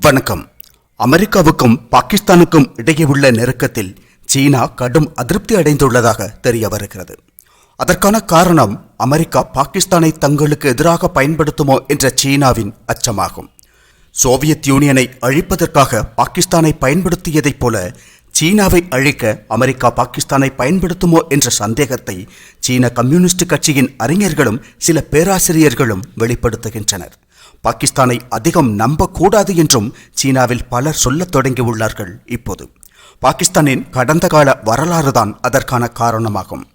வணக்கம். அமெரிக்காவுக்கும் பாகிஸ்தானுக்கும் இடையே உள்ள நெருக்கத்தில் சீனா கடும் அதிருப்தி அடைந்துள்ளதாக தெரிய வருகிறது. அதற்கான காரணம் அமெரிக்கா பாகிஸ்தானை தங்களுக்கு எதிராக பயன்படுத்துமோ என்ற சீனாவின் அச்சமாகும். சோவியத் யூனியனை அழிப்பதற்காக பாகிஸ்தானை பயன்படுத்தியதைப் போல சீனாவை அழிக்க அமெரிக்கா பாகிஸ்தானை பயன்படுத்துமோ என்ற சந்தேகத்தை சீன கம்யூனிஸ்ட் கட்சியின் அறிஞர்களும் சில பேராசிரியர்களும் வெளிப்படுத்துகின்றனர். பாகிஸ்தானை அதிகம் நம்பக்கூடாது என்றும் சீனாவில் பலர் சொல்லத் தொடங்கியுள்ளார்கள் இப்போது. பாகிஸ்தானின் கடந்த கால வரலாறுதான் அதற்கான காரணமாகும்.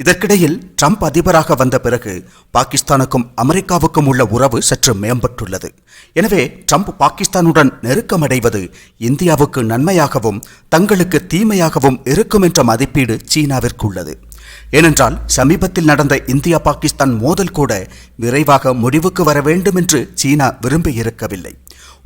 இதற்கிடையில் ட்ரம்ப் அதிபராக வந்த பிறகு பாகிஸ்தானுக்கும் அமெரிக்காவுக்கும் உள்ள உறவு சற்று மேம்பட்டுள்ளது. எனவே ட்ரம்ப் பாகிஸ்தானுடன் நெருக்கமடைவது இந்தியாவுக்கு நன்மையாகவும் தங்களுக்கு தீமையாகவும் இருக்கும் என்ற மதிப்பீடு சீனாவிற்கு உள்ளது ஏனென்றால் சமீபத்தில் நடந்த இந்தியா பாகிஸ்தான் மோதல் கூட விரைவாக முடிவுக்கு வர வேண்டும் என்று சீனா விரும்பியிருக்கவில்லை.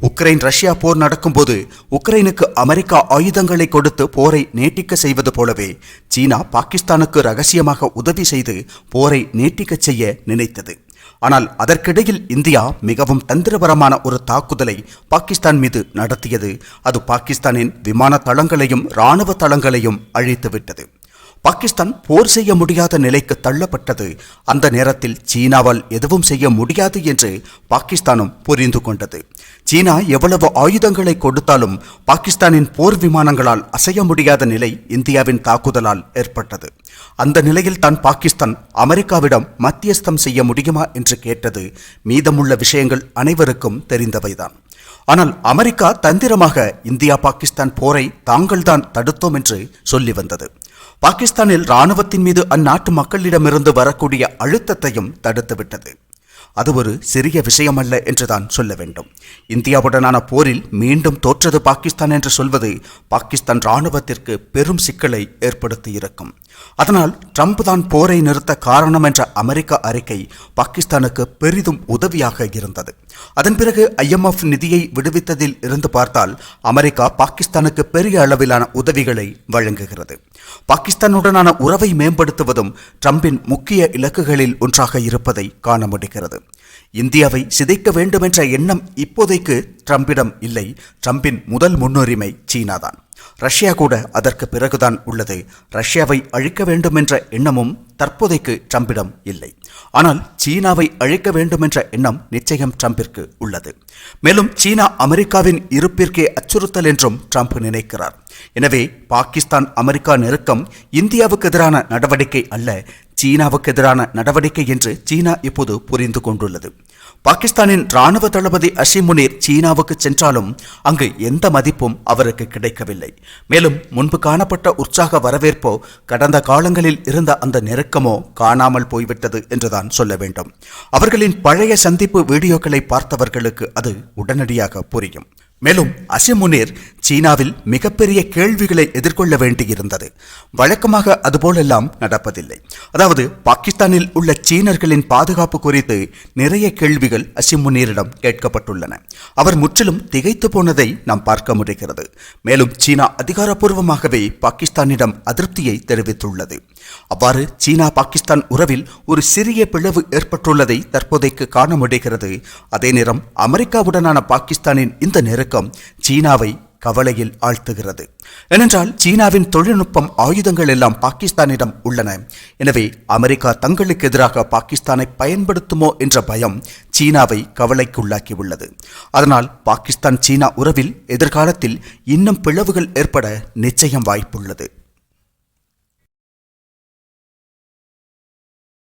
உக்ரைன் ரஷ்யா போர் நடக்கும்போது உக்ரைனுக்கு அமெரிக்கா ஆயுதங்களை கொடுத்து போரை நீட்டிக்க செய்வது போலவே சீனா பாகிஸ்தானுக்கு ரகசியமாக உதவி செய்து போரை நீட்டிக்கச் செய்ய நினைத்தது. ஆனால் அதற்கிடையில் இந்தியா மிகவும் தந்திரபரமான ஒரு தாக்குதலை பாகிஸ்தான் மீது நடத்தியது. அது பாகிஸ்தானின் விமான தளங்களையும் இராணுவ தளங்களையும் அழித்துவிட்டது. பாகிஸ்தான் போர் செய்ய முடியாத நிலைக்கு தள்ளப்பட்டது. அந்த நேரத்தில் சீனாவால் எதுவும் செய்ய முடியாது என்று பாகிஸ்தானும் புரிந்து கொண்டது. சீனா எவ்வளவு ஆயுதங்களை கொடுத்தாலும் பாகிஸ்தானின் போர் விமானங்களால் அசைய முடியாத நிலை இந்தியாவின் தாக்குதலால் ஏற்பட்டது. அந்த நிலையில் தான் பாகிஸ்தான் அமெரிக்காவிடம் மத்தியஸ்தம் செய்ய முடியுமா என்று கேட்டது மீதமுள்ள விஷயங்கள் அனைவருக்கும் தெரிந்தவைதான். ஆனால் அமெரிக்கா தந்திரமாக இந்தியா பாகிஸ்தான் போரை தாங்கள்தான் தடுத்தோம் என்று சொல்லி வந்தது. பாகிஸ்தானில் இராணுவத்தின் மீது அந்நாட்டு மக்களிடமிருந்து வரக்கூடிய அழுத்தத்தையும் தடுத்துவிட்டது. அது ஒரு சிறிய விஷயமல்ல என்றுதான் சொல்ல வேண்டும். இந்தியாவுடனான போரில் மீண்டும் தோற்றது பாகிஸ்தான் என்று சொல்வது பாகிஸ்தான் இராணுவத்திற்கு பெரும் சிக்கலை ஏற்படுத்தியிருக்கும் அதனால் ட்ரம்ப் தான் போரை நிறுத்த காரணம் என்ற அமெரிக்க அறிக்கை பாகிஸ்தானுக்கு பெரிதும் உதவியாக இருந்தது. அதன் பிறகு ஐஎம்எஃப் நிதியை விடுவித்ததில் இருந்து பார்த்தால் அமெரிக்கா பாகிஸ்தானுக்கு பெரிய அளவிலான உதவிகளை வழங்குகிறது. பாகிஸ்தானுடனான உறவை மேம்படுத்துவதும் ட்ரம்பின் முக்கிய இலக்குகளில் ஒன்றாக இருப்பதை காண முடிகிறது. இந்தியாவை சிதைக்க வேண்டுமென்ற எண்ணம் இப்போதைக்கு ட்ரம்பிடம் இல்லை. ட்ரம்பின் முதல் முன்னுரிமை சீனாதான். ரஷ்யா கூட அதற்கு பிறகுதான் உள்ளது. ரஷ்யாவை அழிக்க வேண்டும் என்ற எண்ணமும் தற்போதைக்கு ட்ரம்பிடம் இல்லை. ஆனால் சீனாவை அழிக்க வேண்டும் என்ற எண்ணம் நிச்சயம் ட்ரம்பிற்கு உள்ளது. மேலும் சீனா அமெரிக்காவின் இருப்பிற்கே அச்சுறுத்தல் என்றும் ட்ரம்ப் நினைக்கிறார். எனவே பாகிஸ்தான் அமெரிக்கா நெருக்கம் இந்தியாவுக்கு எதிரான நடவடிக்கை அல்ல சீனாவுக்கு எதிரான நடவடிக்கை என்று சீனா இப்போது புரிந்து கொண்டுள்ளது. பாகிஸ்தானின் ராணுவ தளபதி அஷிம் முனீர் சீனாவுக்கு சென்றாலும் அங்கு எந்த மதிப்பும் அவருக்கு கிடைக்கவில்லை. மேலும் முன்பு காணப்பட்ட உற்சாக வரவேற்போ கடந்த காலங்களில் இருந்த அந்த நெருக்கமோ காணாமல் போய்விட்டது என்றுதான் சொல்ல வேண்டும். அவர்களின் பழைய சந்திப்பு வீடியோக்களை பார்த்தவர்களுக்கு அது உடனடியாக புரியும். மேலும் அசிமுனீர் சீனாவில் மிகப்பெரிய கேள்விகளை எதிர்கொள்ள வேண்டியிருந்தது. வழக்கமாக அதுபோலெல்லாம் நடப்பதில்லை. அதாவது பாகிஸ்தானில் உள்ள சீனர்களின் பாதுகாப்பு குறித்து நிறைய கேள்விகள் அசிமுனீரிடம் கேட்கப்பட்டுள்ளன. அவர் முற்றிலும் திகைத்து போனதை நாம் பார்க்க முடிகிறது. மேலும் சீனா அதிகாரப்பூர்வமாகவே பாகிஸ்தானிடம் அதிருப்தியை தெரிவித்துள்ளது. அவ்வாறு சீனா பாகிஸ்தான் உறவில் ஒரு சிறிய பிளவு ஏற்பட்டுள்ளதை தற்போதைக்கு காண முடிகிறது. அதே நேரம் அமெரிக்காவுடனான பாகிஸ்தானின் இந்த நெருக்கம் சீனாவை கவலையில் ஆழ்த்துகிறது. ஏனென்றால் சீனாவின் தொழில்நுட்பம் ஆயுதங்கள் எல்லாம் பாகிஸ்தானிடம் உள்ளன. எனவே அமெரிக்கா தங்களுக்கு எதிராக பாகிஸ்தானை பயன்படுத்துமோ என்ற பயம் சீனாவை கவலைக்குள்ளாக்கியுள்ளது. அதனால் பாகிஸ்தான் சீனா உறவில் எதிர்காலத்தில் இன்னும் பிளவுகள் ஏற்பட நிச்சயம் வாய்ப்புள்ளது.